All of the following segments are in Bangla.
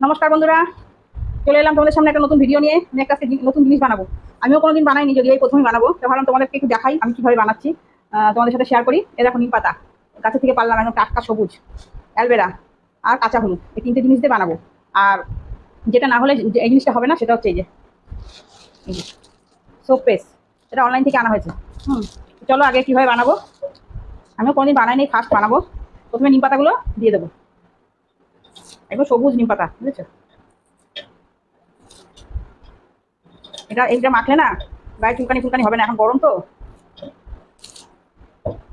নমস্কার বন্ধুরা, চলে এলাম তোমাদের সামনে একটা নতুন ভিডিও নিয়ে, আমি একটা নতুন জিনিস বানাবো। আমিও কোনোদিন বানাইনি যদি এই প্রথমে বানাবো। তো ভাবলাম তোমাদেরকে একটু দেখাই, আমি কীভাবে বানাচ্ছি। তোমাদের সাথে শেয়ার করি। এ দেখো, নিম পাতা। গাছে থেকে পারলাম একদম টাটকা সবুজ অ্যালবেরা আর কাঁচা হলুদ। এই তিনটে জিনিস দিয়ে বানাবো। আর যেটা না হলে এই জিনিসটা হবে না, সেটা হচ্ছে এই যে সোপ পেস্ট এটা অনলাইন থেকে আনা হয়েছে। হুম, চলো আগে কীভাবে বানাবো। আমিও কোনোদিন বানাইনি ফার্স্ট বানাবো। প্রথমে নিম পাতাগুলো দিয়ে দেবো। একদম সবুজ নিম পাতা, বুঝেছ? এটা, এইটা মাখলে না গায়ে চুলকানি ফুলকানি হবে না, এখন গরম তো।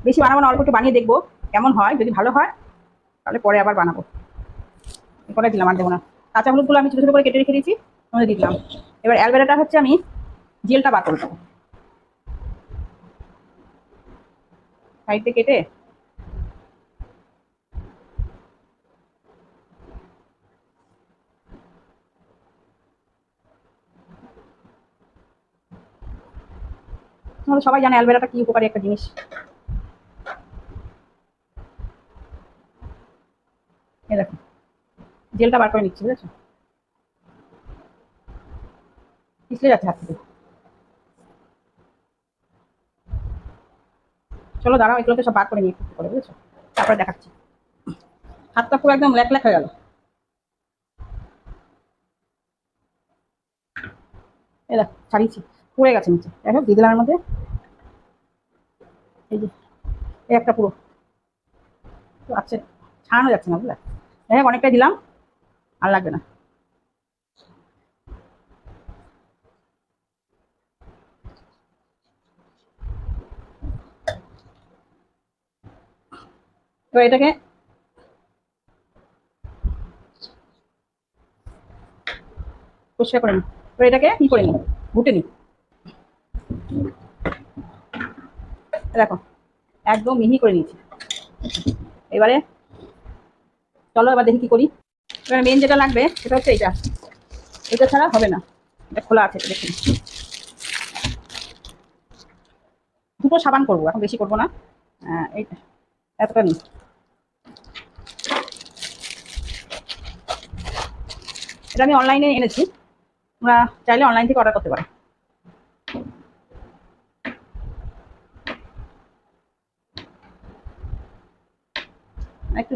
বেশি বানাবো না, অল্প একটু বানিয়ে দেখব কেমন হয়, যদি ভালো হয়, তাহলে পরে আবার বানাবো। করে দিলাম আর দেবো না। কাঁচা হলুদগুলো আমি ছোটো ছোটো করে কেটে রেখে দিয়েছি তোমাদের দিলাম। এবার অ্যালবেরাটা হচ্ছে আমি জেলটা বার করে দেবো সাইডে কেটে তোমাদের সবাই জানে অ্যালবেরাটা কি উপকারী একটা জিনিস। জেলটা বার করে নিচ্ছি, বুঝেছ? পিছলে যাচ্ছে হাত থেকে। চলো দাঁড়াও, এগুলোকে সব বার করে নিয়ে একটু করে বুঝেছ? তারপরে দেখাচ্ছি। হাতটা পুরো একদম ল্যাক ল্যাক হয়ে গেল। এ দেখ, ছাড়িয়েছি। পড়ে গেছে নিচে। দেখো দিয়ে দিলাম এর মধ্যে। এই যে, এই একটা পুরো। আচ্ছা ছাড়ানো যাচ্ছে না, বুঝলে? হোক, অনেকটাই দিলাম। আর লাগবে না। তো এটাকে পরিষ্কার করে নিই। তো এটাকে কি করে নিই? ঘুটে নিই। দেখো একদম মিহি করে নিয়েছি। এবারে চলো এবার দেখি কি করি। এবার মেন যেটা লাগবে সেটা হচ্ছে এটা এটা ছাড়া হবে না। এটা খোলা আছে দেখুন। দুটো সাবান করব এখন বেশি করব না। আহ, এই এতটা নিই। এটা আমি অনলাইনে এনেছি। তোমরা চাইলে অনলাইন থেকে অর্ডার করতে পারো। একটু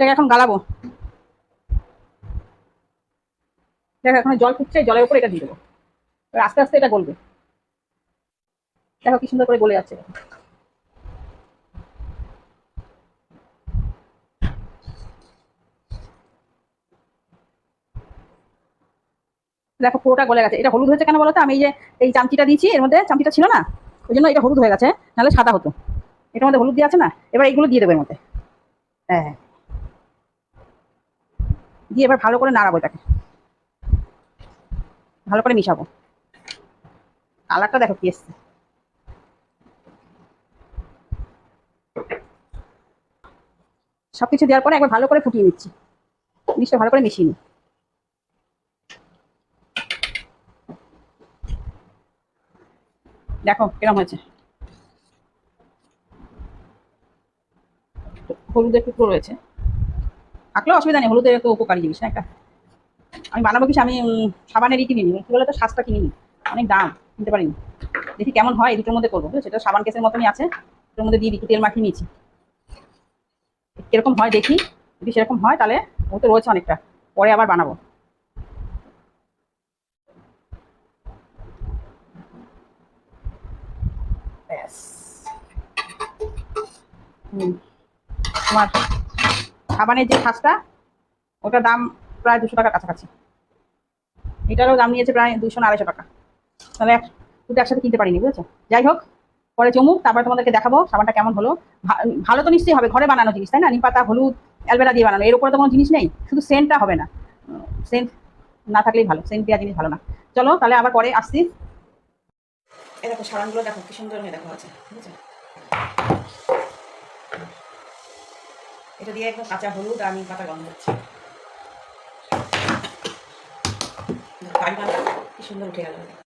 এটাকে এখন গালাবো। দেখো এখন জল ফুটছে জলের উপর এটা দিয়ে দেবো। আস্তে আস্তে এটা গলবে। দেখো কি সুন্দর করে গলে যাচ্ছে। দেখো পুরোটা গলে গেছে। এটা হলুদ হয়েছে কেন বলতো আমি যে এই চামচিটা দিয়েছি, এর মধ্যে চামচিটা ছিল না? ওই জন্য এটা হলুদ হয়ে গেছে, নাহলে সাদা হতো। এটার মধ্যে হলুদ দিয়ে আছে না? এবার এইগুলো দিয়ে দেবো এর মধ্যে। হ্যাঁ। দিয়ে এবার ভালো করে নাড়াবো এটাকে। ভালো করে মিশাবো। কালারটা দেখো কি এসছে। সবকিছু দেওয়ার পরে একবার ভালো করে ফুটিয়ে নিচ্ছি। জিনিসটা ভালো করে মিশিয়ে নিই। দেখো কিরম হয়েছে। হলুদের টুকরো রয়েছে। থাকলেও অসুবিধা নেই হলুদের তো উপকারী জিনিস একটা? আমি বানাবো কিছু আমি উম, সাবানেরই কিনিনি কি বলে তো শ্বাসটা কিনিনি। অনেক দাম। কিনতে পারিনি দেখি কেমন হয়, এই দুটোর মধ্যে করব সেটা সাবান কেসের মতনই আছে এটার মধ্যে দিয়ে একটু তেল মাখিয়ে নিয়েছি। কীরকম হয় দেখি, যদি সেরকম হয় তাহলে ও তো রয়েছে অনেকটা, পরে আবার বানাবো। তোমার সাবানের যে খাসটা, ওটার দাম প্রায় দুশো টাকার কাছাকাছি। এটারও দাম নিয়েছে প্রায় দুশো আড়াইশো টাকা। তাহলে এক দুটো একসাথে কিনতে পারিনি, বুঝেছ? যাই হোক, পরে চমুক তারপরে তোমাদেরকে দেখাবো, সাবানটা কেমন হলো। ভালো তো নিশ্চয়ই হবে, ঘরে বানানো জিনিস, তাই না? নিম পাতা, হলুদ অ্যালবেরা দিয়ে বানানো, এর উপরে তো কোনো জিনিস নেই, শুধু সেন্টটা হবে না। সেন্ট না থাকলেই ভালো, সেন্ট দেওয়া জিনিস ভালো না। চলো, তাহলে আবার পরে আসছি। এই দেখো, সাবানগুলো দেখো, কি সুন্দর হয়ে দেখো, আছে এটা দিয়ে একদম কাঁচা হলুদ আর নিম পাতা গন্ধ হচ্ছে। কি সুন্দর উঠে গেল।